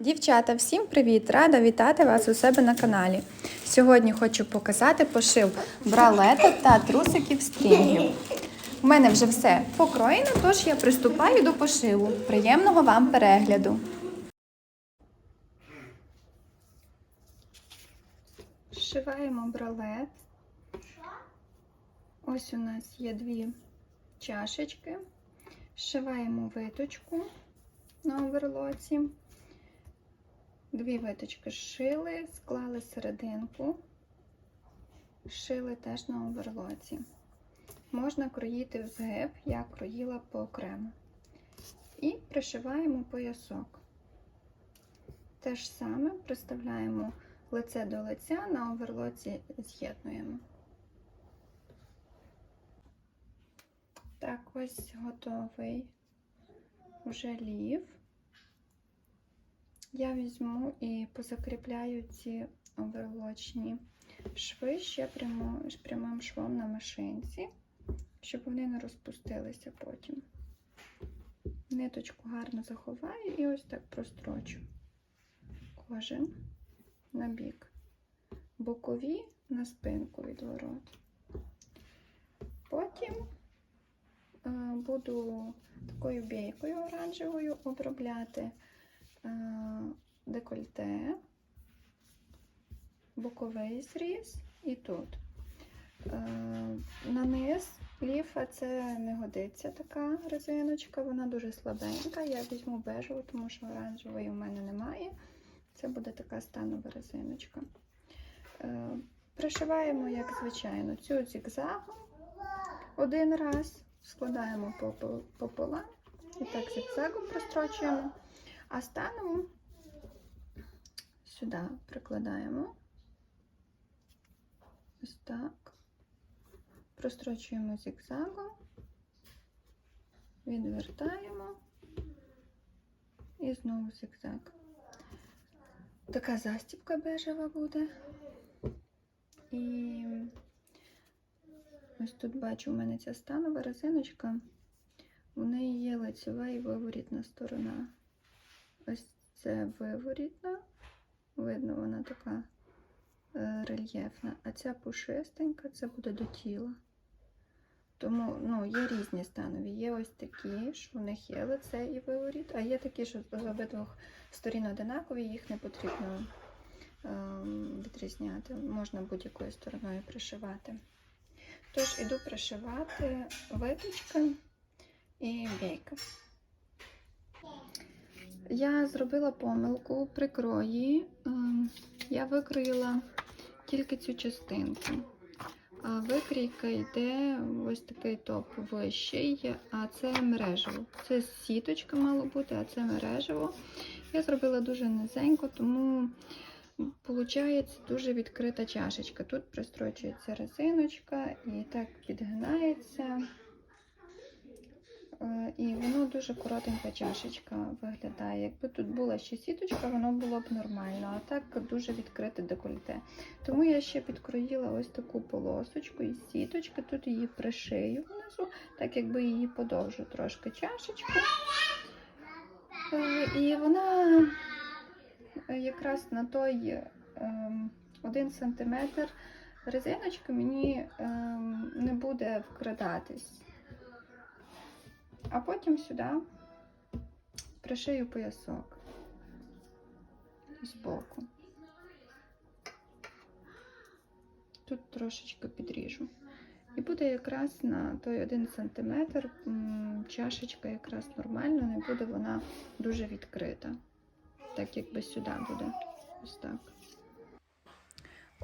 Дівчата, всім привіт! Рада вітати вас у себе на каналі. Сьогодні хочу показати пошив бралеток та трусиків стрінгів. У мене вже все покроєно, тож я приступаю до пошиву. Приємного вам перегляду! Зшиваємо бралет. Ось у нас є дві чашечки. Зшиваємо виточку на оверлоці. Дві виточки зшили, склали серединку, шили теж на оверлоці. Можна кроїти в згиб, я кроїла поокремо. І пришиваємо поясок. Те ж саме приставляємо лице до лиця, на оверлоці з'єднуємо. Так, ось готовий вже лів. Я візьму і позакріпляю ці оверлочні шви ще прямо, прямим швом на машинці, щоб вони не розпустилися потім. Ниточку гарно заховаю і ось так прострочу кожен на бік, бокові на спинку відворот. Потім е, буду такою бійкою оранжевою обробляти декольте, боковий зріз і тут. На низ ліфа це не годиться така резиночка, вона дуже слабенька. Я візьму бежеву, тому що оранжевої у мене немає. Це буде така станова резиночка. Пришиваємо, як звичайно, цю зігзагом один раз, складаємо пополам і так зігзагом прострочуємо. А станом сюди прикладаємо ось так, прострочуємо зігзагом, відвертаємо і знову зігзаг. Така застібка бежева буде. І ось тут бачу, у мене ця станова резиночка, у неї є лицева і виворітна сторона. Ось це виворітна, видно, вона така е, рельєфна, а ця пушистенька це буде до тіла. Тому ну, є різні станові. Є ось такі, що в них є лице і виворіт, а є такі, що з обидвох сторін одинакові, їх не потрібно е, відрізняти. Можна будь-якою стороною пришивати. Тож, іду пришивати виточка і бійка. Я зробила помилку при крої. Ем, я викроїла тільки цю частинку. А викрійка йде ось такий топ вищий, а це мережево. Це сіточка мало бути, а це мережево. Я зробила дуже низенько, тому виходить дуже відкрита чашечка. Тут пристрочується резиночка і так підгинається. Е, і воно дуже коротенька чашечка виглядає. Якби тут була ще сіточка, воно було б нормально, а так дуже відкрите декольте. Тому я ще підкроїла ось таку полосочку із сіточки, тут її пришию внизу, так якби її подовжу трошки чашечку. Е, і вона якраз на той ем, один сантиметр резиночки мені ем, не буде вкрадатись. А потім сюди пришию поясок з боку. Тут трошечки підріжу. І буде якраз на той 1 см чашечка якраз нормально, не буде вона дуже відкрита. Так якби сюди буде. Ось так.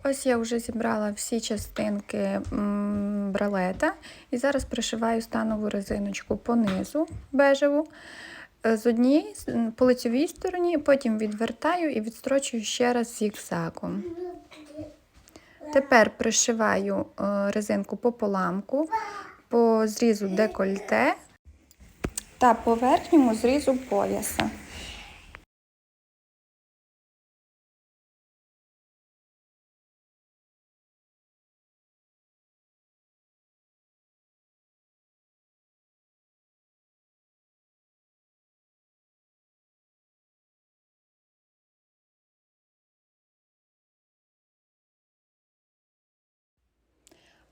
Ось я вже зібрала всі частинки бралета і зараз пришиваю станову резиночку по низу бежеву. Е, з однієї по лицевій стороні, потім відвертаю і відстрочую ще раз зігзагом. Тепер пришиваю е, резинку по поламку, по зрізу декольте та по верхньому зрізу пояса.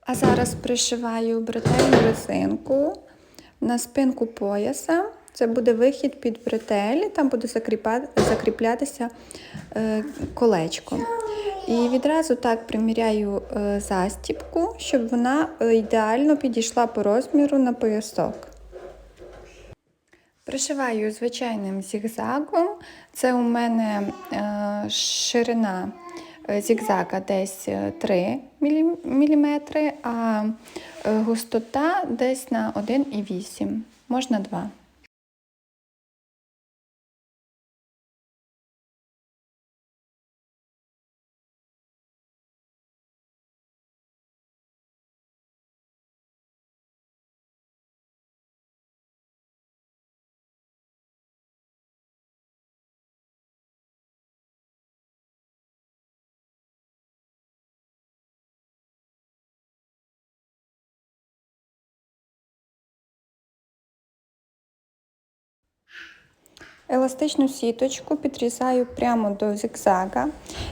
А зараз пришиваю бретельну резинку на спинку пояса. Це буде вихід під бретель, там буде закріплятися е, колечко. І відразу так приміряю е, застіпку, щоб вона е, ідеально підійшла по розміру на поясок. Пришиваю звичайним зігзагом. Це у мене ширина зігзага десь 3 мм, а густота десь на 1,8 можна 2 Еластичну сіточку підрізаю прямо до зигзага.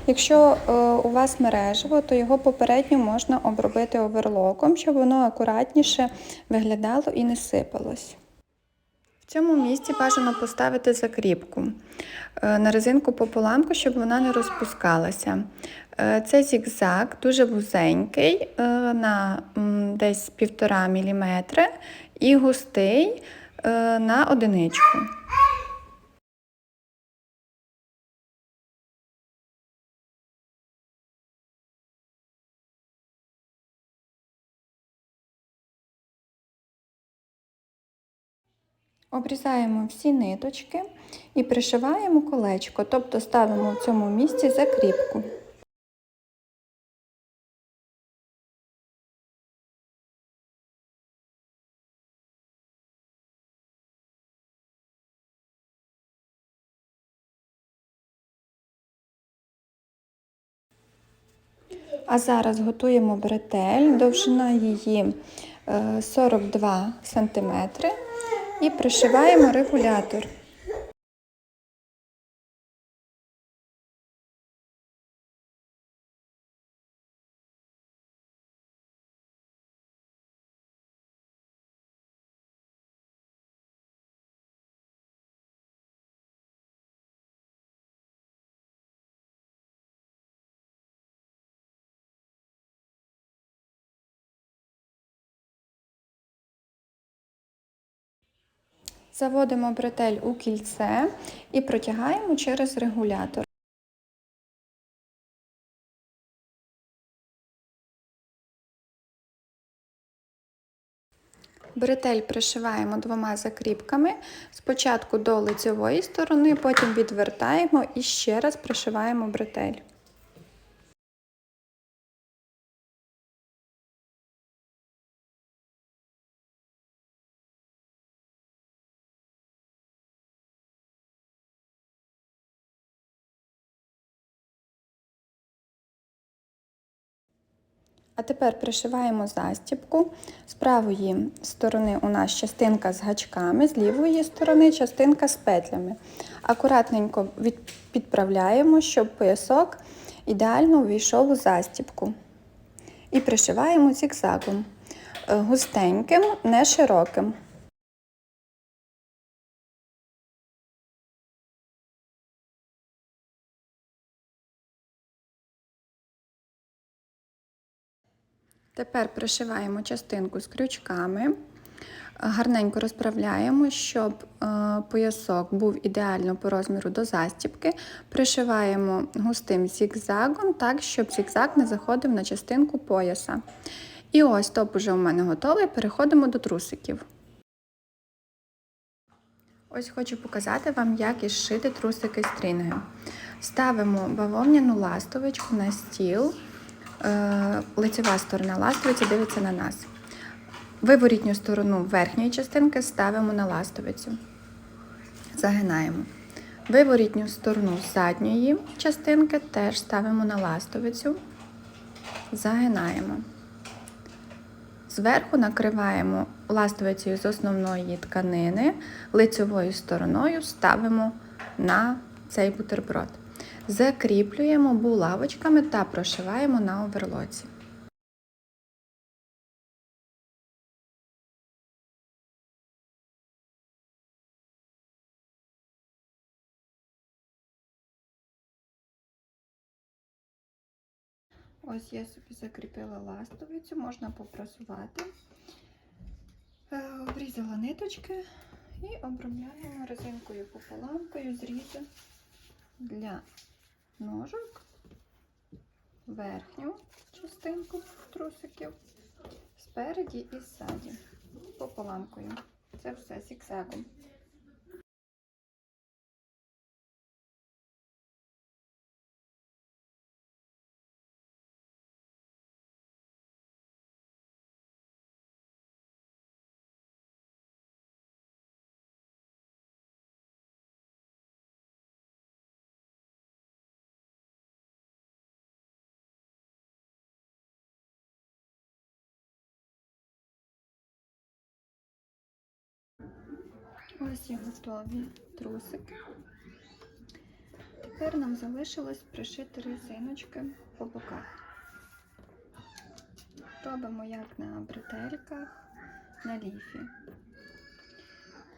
Якщо е, у вас мережево, то його попередньо можна обробити оверлоком, щоб воно акуратніше виглядало і не сипалось. В цьому місці бажано поставити закріпку е, на резинку пополамку, щоб вона не розпускалася. Е, це зігзаг, дуже вузенький, на десь 1,5 мм і густий на одиничку. Обрізаємо всі ниточки і пришиваємо колечко, тобто ставимо в цьому місці закріпку. А зараз готуємо бретель, довжина її 42 е, см і пришиваємо регулятор. Заводимо бретель у кільце і протягаємо через регулятор. Бретель пришиваємо двома закріпками. Спочатку до лицевої сторони, потім відвертаємо і ще раз пришиваємо бретель. А тепер пришиваємо застібку. З правої сторони у нас частинка з гачками, з лівої сторони частинка з петлями. Акуратненько підправляємо, щоб поясок ідеально увійшов у застібку. І пришиваємо зігзагом. Е, густеньким, не широким. Тепер пришиваємо частинку з крючками, гарненько розправляємо, щоб е, поясок був ідеально по розміру до застіпки. Пришиваємо густим зігзагом, так, щоб зігзаг не заходив на частинку пояса. І ось топ уже у мене готовий, переходимо до трусиків. Ось хочу показати вам, як ізшити трусики стрінги. Ставимо бавовняну ластовичку на стіл. Е, лицева сторона ластовиці дивиться на нас. Виворітню сторону верхньої частинки ставимо на ластовицю. Загинаємо. Виворітню сторону задньої частинки теж ставимо на ластовицю, загинаємо. Зверху накриваємо ластовицею з основної тканини, лицевою стороною ставимо на цей бутерброд закріплюємо булавочками та прошиваємо на оверлоці. Ось я собі закріпила ластовицю, можна попросувати, е, обрізала ниточки і обробляємо резинкою пополамкою зрізи для ножок, верхню частинку трусиків, спереді і ззаді, пополамкою. Це все зігзагом. Ось і готові трусики. Тепер нам залишилось пришити резиночки по боках. Робимо як на бретельках, на ліфі.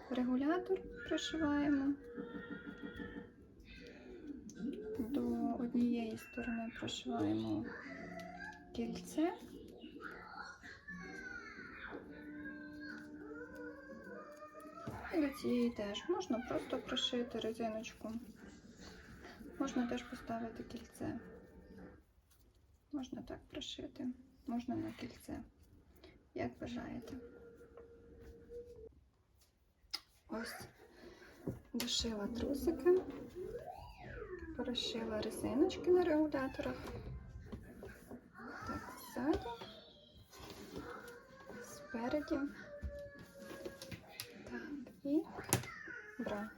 Регулятор пришиваємо. До однієї сторони пришиваємо кільце. До цієї теж можна просто пришити резиночку. Можна теж поставити кільце. Можна так пришити, можна на кільце, як бажаєте. Ось дошила трусики, перешила резиночки на регуляторах. Так, ззаді, спереді. І бра.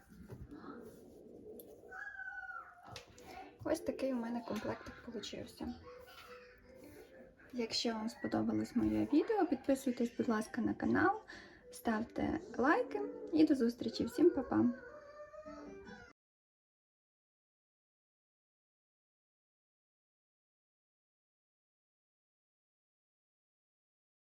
Ось такий у мене комплектик получився. Якщо вам сподобалось моє відео, підписуйтесь, будь ласка, на канал, ставте лайки і до зустрічі. Всім па-па!